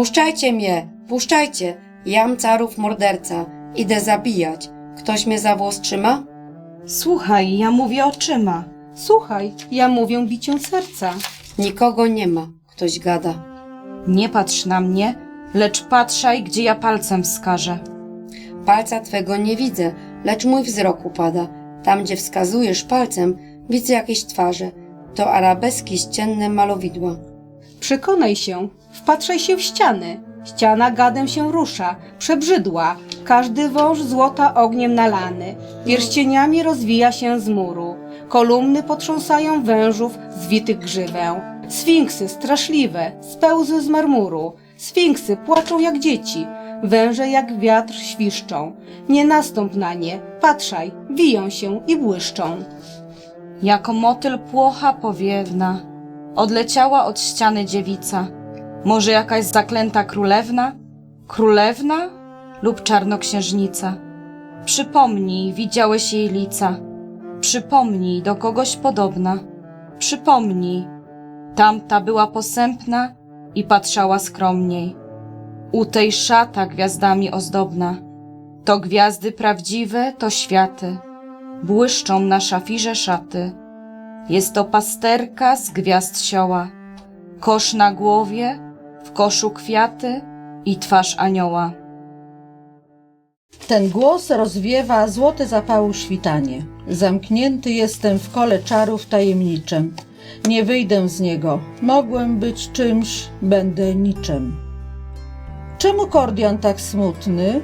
Puszczajcie mnie, puszczajcie! Jam carów morderca. Idę zabijać. Ktoś mnie za włos trzyma? Słuchaj, ja mówię oczyma. Słuchaj, ja mówię bicią serca. Nikogo nie ma. Ktoś gada. Nie patrz na mnie, lecz patrzaj, gdzie ja palcem wskażę. Palca twego nie widzę, lecz mój wzrok upada. Tam, gdzie wskazujesz palcem, widzę jakieś twarze. To arabeski ścienne malowidła. Przekonaj się, wpatrzaj się w ściany. Ściana gadem się rusza, przebrzydła. Każdy wąż złota ogniem nalany. Pierścieniami rozwija się z muru. Kolumny potrząsają wężów zwitych grzywę. Sfinksy straszliwe, spełzły z marmuru. Sfinksy płaczą jak dzieci. Węże jak wiatr świszczą. Nie nastąp na nie, patrzaj, wiją się i błyszczą. Jako motyl płocha powiewna, odleciała od ściany dziewica. Może jakaś zaklęta królewna? Królewna lub czarnoksiężnica? Przypomnij, widziałeś jej lica. Przypomnij, do kogoś podobna. Przypomnij, tamta była posępna i patrzała skromniej. U tej szata gwiazdami ozdobna. To gwiazdy prawdziwe, to światy błyszczą na szafirze szaty. Jest to pasterka z gwiazd sioła, kosz na głowie, w koszu kwiaty i twarz anioła. Ten głos rozwiewa złote zapału świtanie. Zamknięty jestem w kole czarów tajemniczym. Nie wyjdę z niego. Mogłem być czymś, będę niczym. Czemu Kordian tak smutny?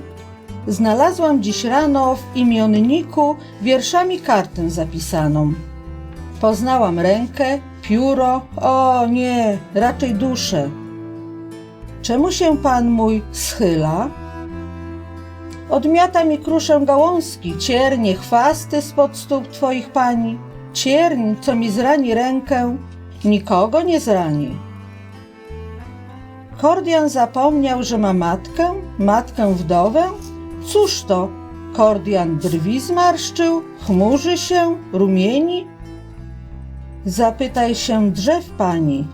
Znalazłam dziś rano w imionniku wierszami kartę zapisaną. Poznałam rękę, pióro, o nie, raczej duszę. Czemu się pan mój schyla? Odmiata mi kruszę gałązki, ciernie, chwasty spod stóp twoich pani. Cierń, co mi zrani rękę, nikogo nie zrani. Kordian zapomniał, że ma matkę, matkę wdowę? Cóż to? Kordian brwi zmarszczył, chmurzy się, rumieni? Zapytaj się drzew pani,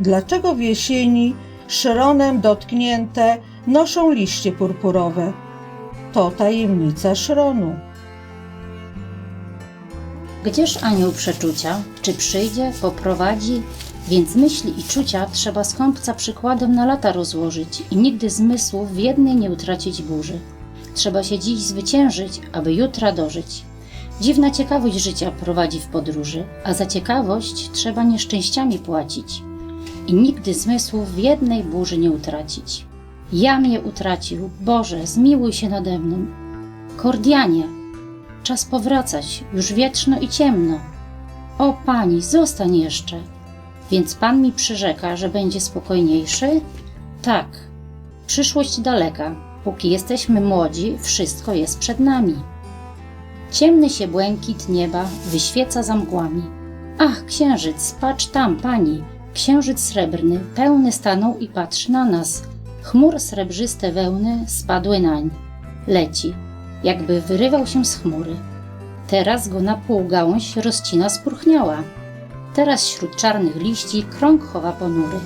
dlaczego w jesieni szronem dotknięte noszą liście purpurowe? To tajemnica szronu. Gdzież anioł przeczucia? Czy przyjdzie, poprowadzi? Więc myśli i czucia trzeba skąpca przykładem na lata rozłożyć i nigdy zmysłów w jednej nie utracić burzy. Trzeba się dziś zwyciężyć, aby jutra dożyć. Dziwna ciekawość życia prowadzi w podróży, a za ciekawość trzeba nieszczęściami płacić. I nigdy zmysłów w jednej burzy nie utracić. Ja mnie utracił, Boże, zmiłuj się nade mną. Kordianie, czas powracać, już wietrzno i ciemno. O pani, zostań jeszcze. Więc pan mi przyrzeka, że będzie spokojniejszy? Tak, przyszłość daleka. Póki jesteśmy młodzi, wszystko jest przed nami. Ciemny się błękit nieba wyświeca za mgłami. Ach, księżyc, patrz tam, pani. Księżyc srebrny, pełny stanął i patrzy na nas. Chmur srebrzyste wełny spadły nań. Leci, jakby wyrywał się z chmury. Teraz go na pół gałąź rozcina spróchniała. Teraz wśród czarnych liści krąg chowa ponury.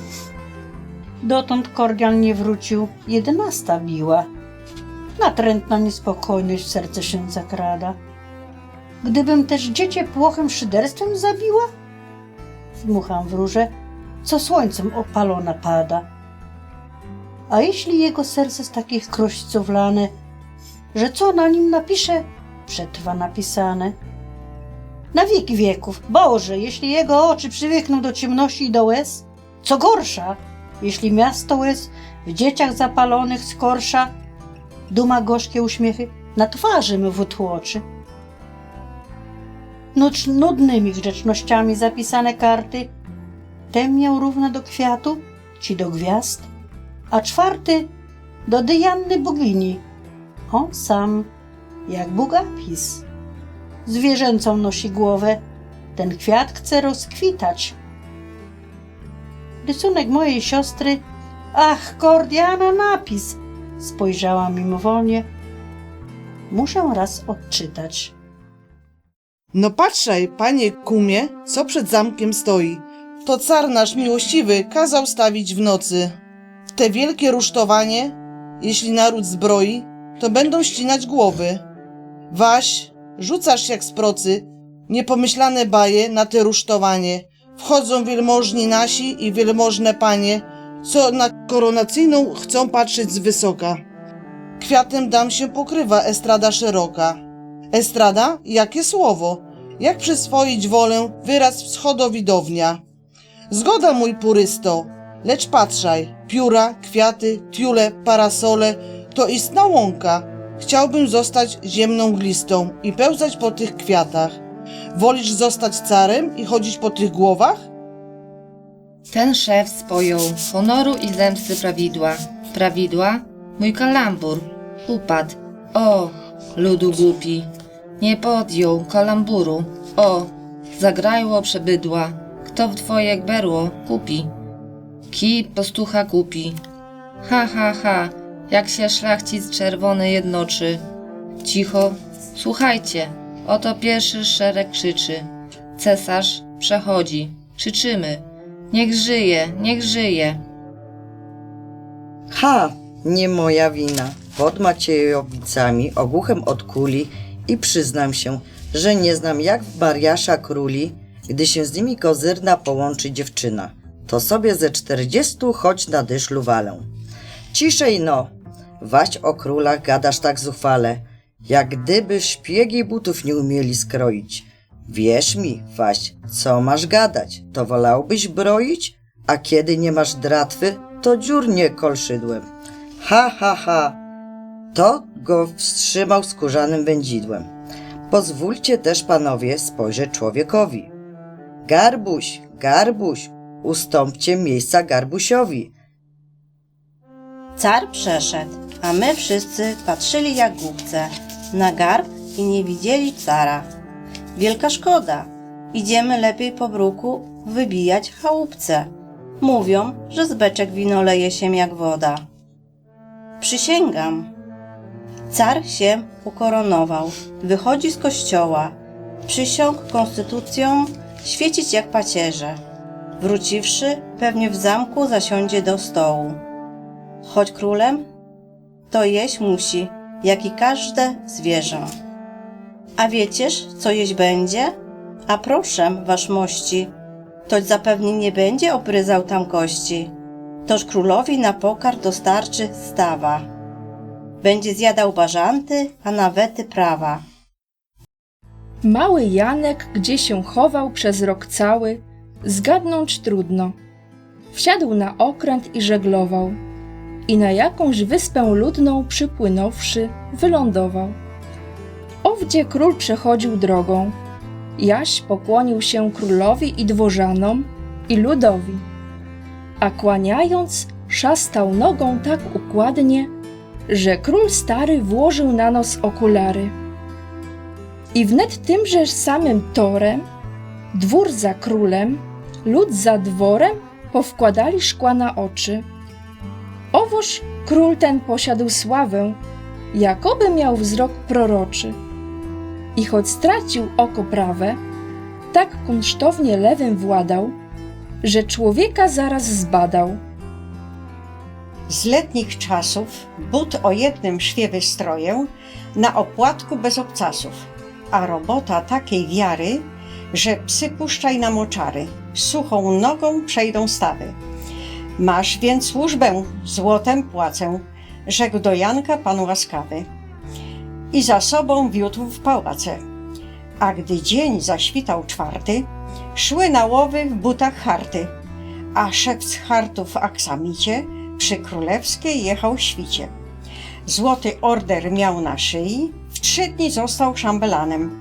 Dotąd Kordian nie wrócił, jedenasta biła. Natrętna niespokojność w serce się zakrada. Gdybym też dziecię płochem szyderstwem zabiła? Dmucham w róże, co słońcem opalona pada. A jeśli jego serce z takich krośców lane, że co na nim napisze, przetrwa napisane. Na wieki wieków, Boże, jeśli jego oczy przywykną do ciemności i do łez, co gorsza, jeśli miasto łez w dzieciach zapalonych skorsza, duma gorzkie uśmiechy na twarzy my wytłoczy. Nudnymi grzecznościami zapisane karty, ten miał równe do kwiatu, ci do gwiazd, a czwarty do Dyjanny bogini. On sam, jak Bugapis. Zwierzęcą nosi głowę, ten kwiat chce rozkwitać. Rysunek mojej siostry, ach, Kordiana napis, spojrzała mimowolnie. Muszę raz odczytać. No patrzaj, panie kumie, co przed zamkiem stoi. To car nasz miłościwy kazał stawić w nocy. te wielkie rusztowanie, jeśli naród zbroi, to będą ścinać głowy. Waś, rzucasz jak z procy, niepomyślane baje na te rusztowanie. Wchodzą wielmożni nasi i wielmożne panie, co na koronacyjną chcą patrzeć z wysoka. Kwiatem dam się pokrywa estrada szeroka. Estrada? Jakie słowo? Jak przyswoić wolę wyraz wschodowidownia? Zgoda, mój purysto, lecz patrzaj, pióra, kwiaty, tiule, parasole, to istna łąka. Chciałbym zostać ziemną glistą i pełzać po tych kwiatach. Wolisz zostać carem i chodzić po tych głowach? Ten szef spojął honoru i zemsty prawidła. Prawidła? Mój kalambur. Upadł. O, ludu głupi. Nie podjął kalamburu. O, zagrajło przebydła. Kto w twoje berło kupi? Kij pastucha kupi. Ha, ha, ha, jak się szlachcic czerwony jednoczy. Cicho, słuchajcie, oto pierwszy szereg krzyczy. Cesarz przechodzi. Krzyczymy. Niech żyje, niech żyje. Ha! Nie moja wina. Pod Maciejowicami ogłuchem od kuli i przyznam się, że nie znam jak w Mariasza króli, gdy się z nimi kozyrna połączy dziewczyna. To sobie ze czterdziestu choć na dyszlu walę. Ciszej no! Waś o królach gadasz tak zuchwale, jak gdyby szpiegi butów nie umieli skroić. Wierz mi, Waś, co masz gadać? To wolałbyś broić? A kiedy nie masz dratwy, to dziur nie kolszydłem. Ha, ha, ha! To go wstrzymał skórzanym wędzidłem. Pozwólcie też, panowie, spojrzeć człowiekowi. Garbuś, Garbuś, ustąpcie miejsca Garbusiowi. Car przeszedł, a my wszyscy patrzyli jak głupce na garb i nie widzieli cara. Wielka szkoda. Idziemy lepiej po bruku wybijać chałupce. Mówią, że z beczek wino leje się jak woda. Przysięgam. Car się ukoronował, wychodzi z kościoła, przysiągł konstytucją świecić jak pacierze. Wróciwszy, pewnie w zamku zasiądzie do stołu. Choć królem, to jeść musi, jak i każde zwierzę. A wiecież, co jeść będzie? A proszę, wasz mości, toć zapewne nie będzie obryzał tam kości. Toż królowi na pokarm dostarczy stawa. Będzie zjadał bażanty, a nawety prawa. Mały Janek gdzie się chował przez rok cały, zgadnąć trudno. Wsiadł na okręt i żeglował. I na jakąś wyspę ludną przypłynąwszy, wylądował. Owdzie król przechodził drogą. Jaś pokłonił się królowi i dworzanom i ludowi. A kłaniając, szastał nogą tak układnie, że król stary włożył na nos okulary. I wnet tymże samym torem, dwór za królem, lud za dworem, powkładali szkła na oczy. Owoż król ten posiadł sławę, jakoby miał wzrok proroczy. I choć stracił oko prawe, tak kunsztownie lewym władał, że człowieka zaraz zbadał. Z letnich czasów but o jednym szwie wystroję, na opłatku bez obcasów, a robota takiej wiary, że psy puszczaj na moczary, suchą nogą przejdą stawy. Masz więc służbę, złotem płacę, rzekł do Janka pan łaskawy. I za sobą wiódł w pałace. A gdy dzień zaświtał czwarty, szły na łowy w butach harty, a szewc hartów w aksamicie przy królewskiej jechał świcie. Złoty order miał na szyi, w trzy dni został szambelanem.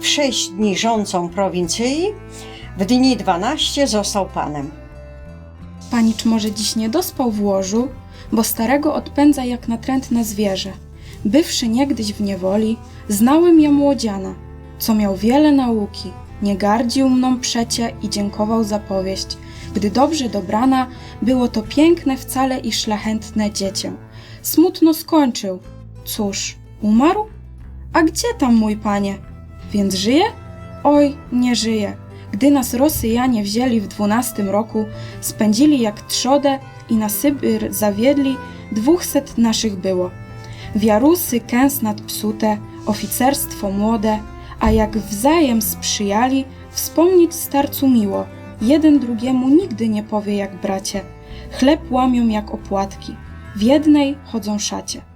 W sześć dni rządcą prowincji, w dni dwanaście został panem. Panicz może dziś nie dospał w łożu, bo starego odpędza jak natrętne zwierzę. Bywszy niegdyś w niewoli, znałem ja młodziana, co miał wiele nauki, nie gardził mną przecie i dziękował za powieść. Gdy dobrze dobrana, było to piękne wcale i szlachetne dziecię. Smutno skończył. Cóż, umarł? A gdzie tam mój panie? Więc żyje? Oj, nie żyje. Gdy nas Rosjanie wzięli w dwunastym roku, spędzili jak trzodę i na Sybir zawiedli, dwóchset naszych było. Wiarusy kęs nad psute, oficerstwo młode, a jak wzajem sprzyjali, wspomnieć starcu miło, jeden drugiemu nigdy nie powie jak bracie. Chleb łamią jak opłatki, w jednej chodzą szacie.